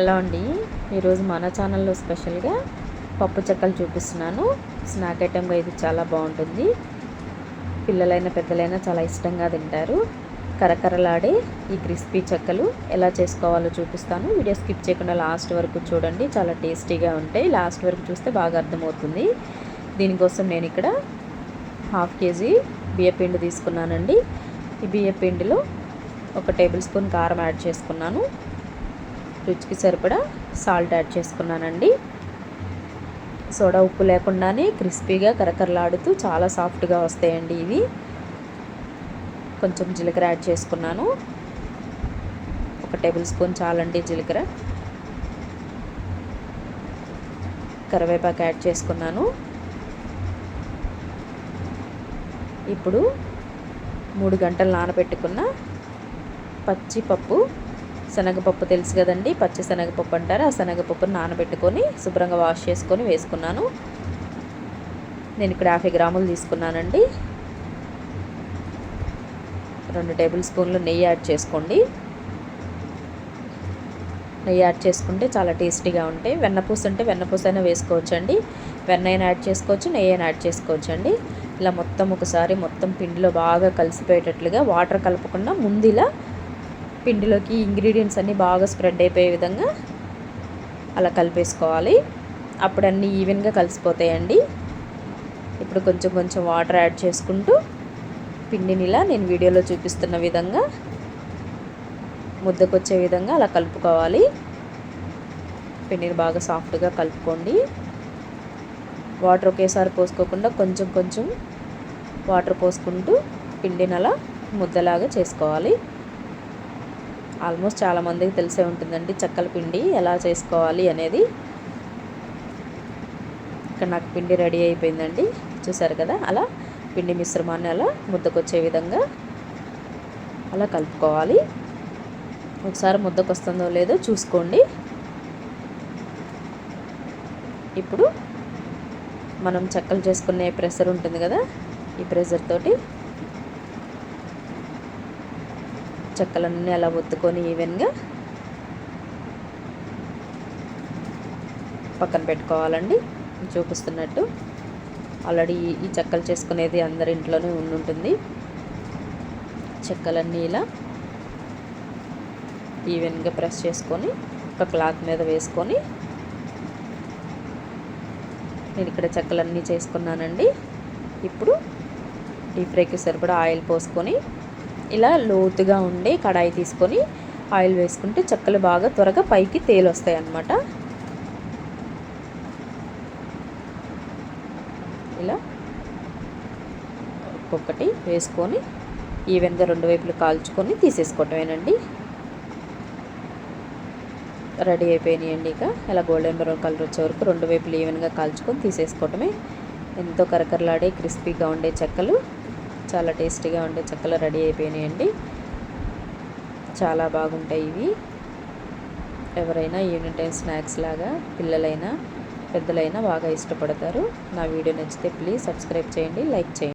Hello అండి. ఈరోజు మన ఛానల్లో స్పెషల్గా పప్పు చెక్కలు చూపిస్తున్నాను. స్నాక్ ఐటెంగా ఇది చాలా బాగుంటుంది. పిల్లలైనా పెద్దలైనా చాలా ఇష్టంగా తింటారు. కరకరలాడే ఈ క్రిస్పీ చెక్కలు ఎలా చేసుకోవాలో చూపిస్తాను. వీడియో స్కిప్ చేయకుండా లాస్ట్ వరకు చూడండి. చాలా టేస్టీగా ఉంటాయి. లాస్ట్ వరకు చూస్తే బాగా అర్థమవుతుంది. దీనికోసం నేను ఇక్కడ హాఫ్ కేజీ బియ్యపిండి తీసుకున్నానండి. ఈ బియ్యపిండిలో ఒక టేబుల్ స్పూన్ కారం యాడ్ చేసుకున్నాను. రుచికి సరిపడా సాల్ట్ యాడ్ చేసుకున్నానండి. సోడా ఉప్పు లేకుండానే క్రిస్పీగా కరకరలాడుతూ చాలా సాఫ్ట్గా వస్తాయండి ఇవి. కొంచెం జీలకర్ర యాడ్ చేసుకున్నాను. ఒక టేబుల్ స్పూన్ చాలండి జీలకర్ర. కరివేపాకు యాడ్ చేసుకున్నాను. ఇప్పుడు మూడు గంటలు నానబెట్టుకున్న పచ్చిపప్పు శనగపప్పు తెలుసు కదండి పచ్చి శనగపప్పు అంటారు. ఆ శనగపప్పును నానబెట్టుకొని శుభ్రంగా వాష్ చేసుకొని వేసుకున్నాను. నేను ఇక్కడ యాభై గ్రాములు తీసుకున్నానండి. రెండు టేబుల్ స్పూన్లు నెయ్యి యాడ్ చేసుకోండి. నెయ్యి యాడ్ చేసుకుంటే చాలా టేస్టీగా ఉంటాయి. వెన్నపూస ఉంటే వెన్నపూస అయినా వేసుకోవచ్చు అండి వెన్న అయినా యాడ్ చేసుకోవచ్చు నెయ్యి అయినా యాడ్ చేసుకోవచ్చు అండి ఇలా మొత్తం ఒకసారి మొత్తం పిండిలో బాగా కలిసిపోయేటట్లుగా వాటర్ కలపకుండా ముందు ఇలా పిండిలోకి ఇంగ్రీడియంట్స్ అన్నీ బాగా స్ప్రెడ్ అయిపోయే విధంగా అలా కలిపేసుకోవాలి. అప్పుడు అన్నీ ఈవెన్గా కలిసిపోతాయండి. ఇప్పుడు కొంచెం కొంచెం వాటర్ యాడ్ చేసుకుంటూ పిండిని ఇలా నేను వీడియోలో చూపిస్తున్న విధంగా ముద్దకొచ్చే విధంగా అలా కలుపుకోవాలి. పిండిని బాగా సాఫ్ట్గా కలుపుకోండి. వాటర్ ఒకేసారి పోసుకోకుండా కొంచెం కొంచెం వాటర్ పోసుకుంటూ పిండిని అలా ముద్దలాగా చేసుకోవాలి. ఆల్మోస్ట్ చాలామందికి తెలిసే ఉంటుందండి చెక్కల పిండి ఎలా చేసుకోవాలి అనేది. ఇక్కడ నాకు పిండి రెడీ అయిపోయిందండి. చూసారు కదా? అలా పిండి మిశ్రమాన్ని అలా ముద్దకొచ్చే విధంగా అలా కలుపుకోవాలి. ఒకసారి ముద్దకు వస్తుందో లేదో చూసుకోండి. ఇప్పుడు మనం చెక్కలు చేసుకునే ప్రెషర్ ఉంటుంది కదా? ఈ ప్రెషర్ తోటి చెక్కలన్నీ అలా ఒత్తుకొని ఈవెన్గా పక్కన పెట్టుకోవాలండి. చూపిస్తున్నట్టు. ఆల్రెడీ ఈ చెక్కలు చేసుకునేది అందరి ఇంట్లోనే ఉండుంటుంది. చెక్కలన్నీ ఇలా ఈవెన్గా ప్రెస్ చేసుకొని ఒక క్లాత్ మీద వేసుకొని నేను ఇక్కడ చెక్కలన్నీ చేసుకున్నానండి. ఇప్పుడు డీప్ ఫ్రైకి సరిపడా ఆయిల్ పోసుకొని ఇలా లోతుగా ఉండే కడాయి తీసుకొని ఆయిల్ వేసుకుంటే చెక్కలు బాగా త్వరగా పైకి తేలొస్తాయి అన్నమాట. ఇలా ఒక్కొక్కటి వేసుకొని ఈవెన్గా రెండు వైపులు కాల్చుకొని తీసేసుకోవటమేనండి. రెడీ అయిపోయినాయండి ఇక. ఇలా గోల్డెన్ బ్రౌన్ కలర్ వచ్చే వరకు రెండు వైపులు ఈవెన్గా కాల్చుకొని తీసేసుకోవటమే ఎంతో కరకరలాడే క్రిస్పీగా ఉండే చెక్కలు. చాలా టేస్టీగా ఉండే చక్కలు రెడీ అయిపోయినాయండి. చాలా బాగుంటాయి ఇవి. ఎవరైనా ఈవినింగ్ టైం స్నాక్స్ లాగా పిల్లలైనా పెద్దలైనా బాగా ఇష్టపడతారు. నా వీడియో నచ్చితే ప్లీజ్ సబ్స్క్రైబ్ చేయండి లైక్ చేయండి.